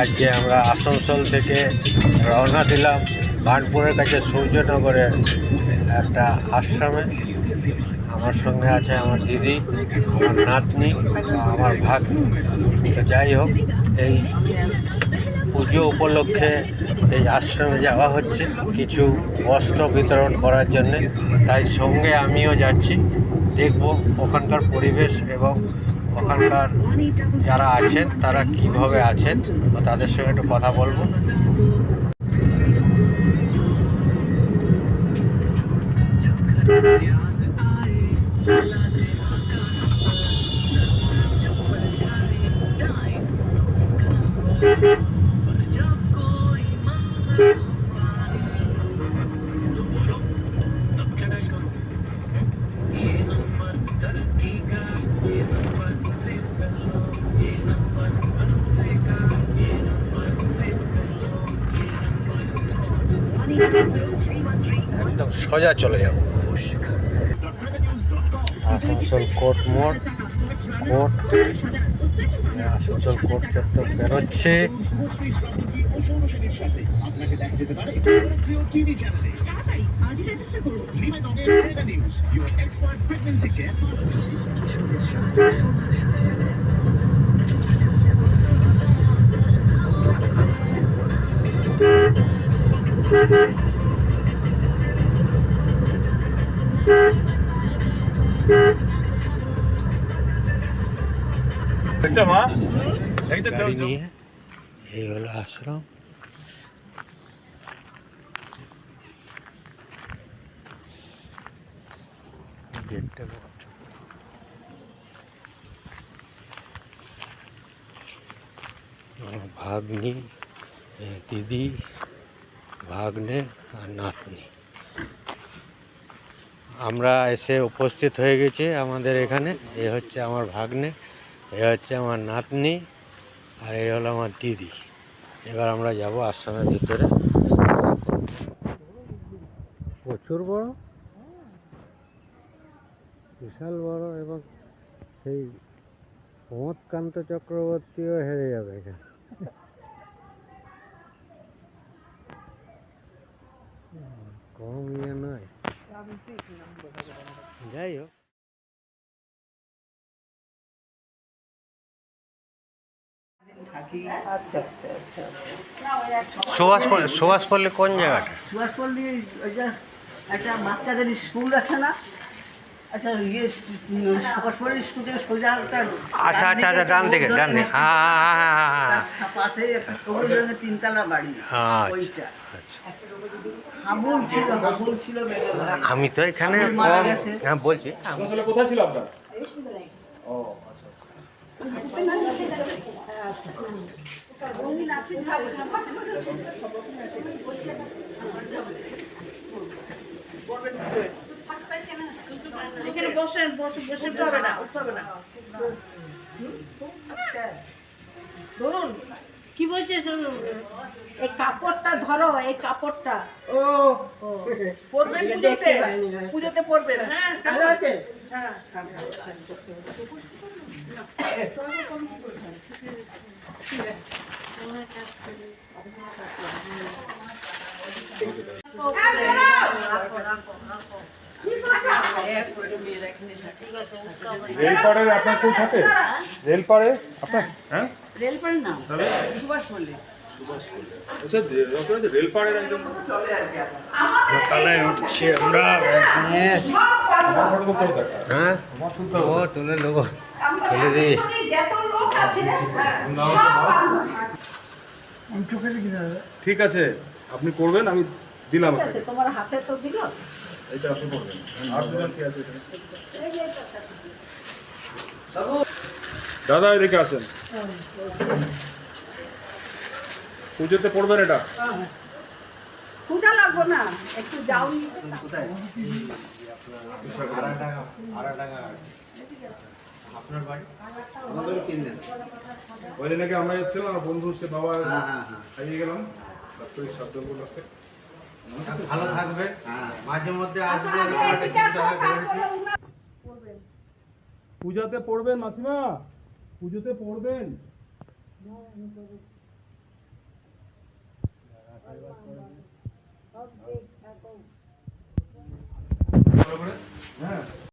আজকে আমরা আসানসোল থেকে রওনা দিলাম। বার্নপুরের কাছে সূর্যনগরে একটা আশ্রমে। আমার সঙ্গে আছে আমার দিদি, আমার নাতনি, আমার ভাগ্নি। তো যাই হোক, এই পুজো উপলক্ষে এই আশ্রমে যাওয়া হচ্ছে। কিছু বস্ত্র বিতরণ করার জন্যে। তাই সঙ্গে আমিও যাচ্ছি। দেখব ওখানকার পরিবেশ এবং ওখানকার যারা আছেন তারা কীভাবে আছেন তাদের সঙ্গে একটু কথা বলব। একদম সোজা চলে যাব। আসানসোল কোর্ট মোড়। কোর্ট আসানসোল কোর্ট চত্বর বেরোচ্ছে। দেখছ মা এই তো গাড়ি নিয়ে এই হলো আশ্রম গেটটা বন্ধ। আমার ভাগ্নি এ দিদি ভাগ্নে আর নাতনি আমরা এসে উপস্থিত হয়ে গেছি আমাদের এখানে। এ হচ্ছে আমার ভাগ্নে, এ হচ্ছে আমার নাতনি, আর এই হলো আমার দিদি। এবার আমরা যাব আশ্রমের ভিতরে। প্রচুর বড়। বিশাল বড় এবং সেই প্রমোদকান্ত চক্রবর্তীও হেরে যাবে এখানে। কম নয় যাই হোক সুভাষপল্লী আচ্ছা আচ্ছা। সুভাষ পল্লী সুভাষ পল্লী কোন জায়গাটা? সুভাষপল্লী ওই যে একটা বাচ্চাদের স্কুল আছে না? আচ্ছা ইয়ে স্কুল থেকে সোজা আচ্ছা আচ্ছা আচ্ছা ডান দিকে ডান দিকে। হ্যাঁ হ্যাঁ হ্যাঁ হ্যাঁ পাশেই একটা সবুজ রঙের তিনতলা বাড়ি। হ্যাঁ, আচ্ছা, ওইটা। আচ্ছা। হাবুল ছিল হাবুল ছিল বেগেলা। আমি তো এখানে মারা গেছে। হ্যাঁ বলছি। কোথায় ছিল আপনার? ও আচ্ছা এখানে বসেন বসে বসে উঠতে না উঠতে হবে না। ধরুন কি বলছে এই কাপড়টা ধরো এই কাপড়টা। ও পরবেন পুজোতে? পুজোতে পরবেন হ্যাঁ ভালো আছে? হ্যাঁ। রেলপাড়ের আপনার কেউ থাকে রেলপাড়ে? আপনার? হ্যাঁ? রেলপাড়ি না তাহলে সুভাষ পল্লী আচ্ছা তাহলে আমরা হ্যাঁ? ও তুলে নেব। তুলে দিই। ঠিক আছে আপনি করবেন আমি দিলাম তোমার হাতে তো দিল এইটা আপনি করবেন। আর দুজন কি আছে? দাদা এদিকে আসেন। পুজোতে পড়বেন এটা? ফুটা লাগবো না একটু যাও। আপনার বাড়ি ওই দিন নাকি আমরা এসেছিলাম আমার বন্ধু সে বাবা হ্যাঁ, হ্যাঁ, হ্যাঁ। খাইয়ে গেলাম। উপলক্ষে ভালো থাকবে হ্যাঁ। মাঝে মধ্যে আসবেন আসবে এরকম একটা চিন্তা হয় করেছি। পূজাতে পড়বেন মাসিমা পুজোতে পড়বেন